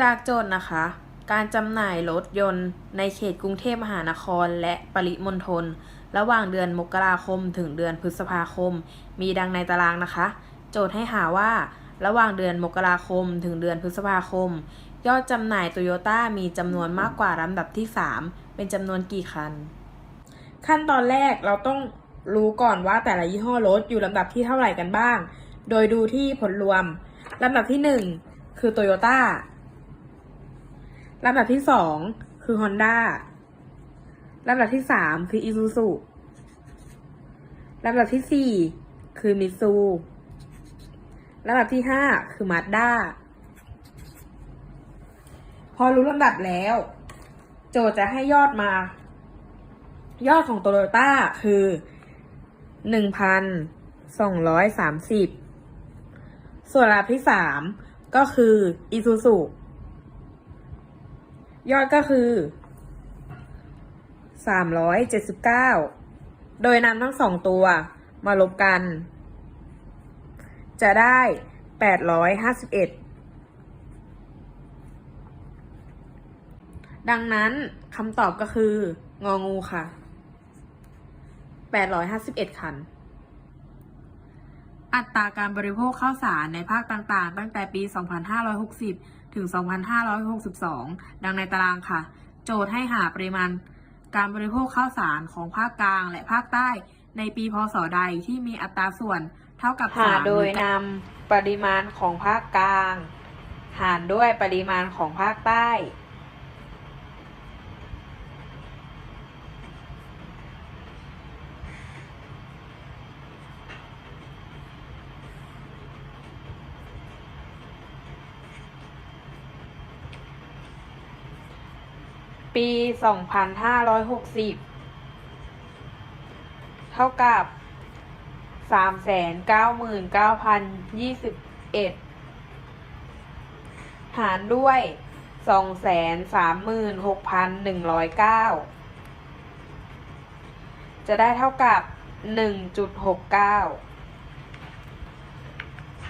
จากโจทย์นะคะ การจำหน่ายรถยนต์ในเขตกรุงเทพมหานครและปริมณฑลระหว่างเดือนมกราคมถึงเดือนพฤษภาคม มีดังในตารางนะคะ โจทย์ให้หาว่า ระหว่างเดือนมกราคมถึงเดือนพฤษภาคม ยอดจำหน่ายโตโยต้ามีจำนวนมากกว่าลำดับที่ 3 เป็นจำนวนกี่คัน ขั้นตอนแรกเราต้องรู้ก่อนว่าแต่ละยี่ห้อรถอยู่ลำดับที่เท่าไหร่กันบ้าง โดยดูที่ผลรวมลำดับที่หนึ่งคือโตโยต้า ลำดับที่สองคือ Honda ลำดับที่สามคือ Isuzu ลำดับที่สี่คือมิซูลำดับที่ห้าคือ Mazda พอรู้ลำดับแล้ว โจทย์จะให้ยอดมา ยอดของโตโยต้าคือหนึ่งพันสองร้อยสามสิบส่วนลำดับที่สามก็คืออีซูซู ยอดก็คือสามร้อยเจ็ดสิบเก้าโดยนำทั้งสองตัวมาลบกัน จะได้แปดร้อยห้าสิบเอ็ดดังนั้นคำตอบก็คืององูค่ะแปดร้อยห้าสิบเอ็ดคัน อัตราการบริโภคข้าวสารในภาคต่างๆ ตั้งแต่ปี 2560 ถึง 2562 ดังในตารางค่ะ โจทย์ให้หาปริมาณการบริโภคข้าวสารของภาคกลางและภาคใต้ในปีพศใดที่มีอัตราส่วนเท่ากับหาสามโดยนำปริมาณของภาคกลาง หารด้วยปริมาณของภาคใต้ ปี2560เท่ากับ399,021หารด้วย236,109จะได้เท่ากับ1.69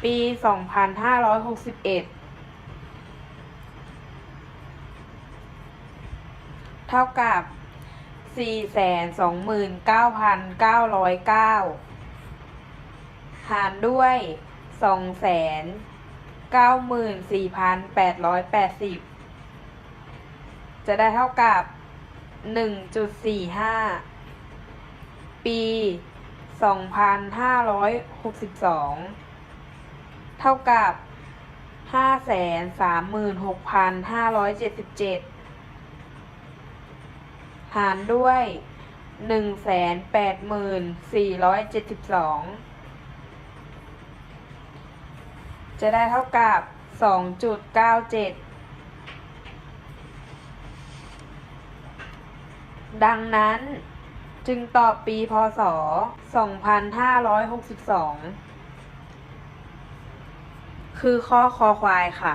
ปี2561เท่ากับ 429,909 หารด้วย 294,880 จะได้เท่ากับ 1.45 ปี 2562 เท่ากับ 536,577 หารด้วยหนึ่งแสนแปดหมื่นสี่ร้อยเจ็ดสิบสองจะได้เท่ากับสองจุดเก้าเจ็ดดังนั้นจึงตอบปีพศสองพันห้าร้อยหกสิบสองคือข้อคอควายค่ะ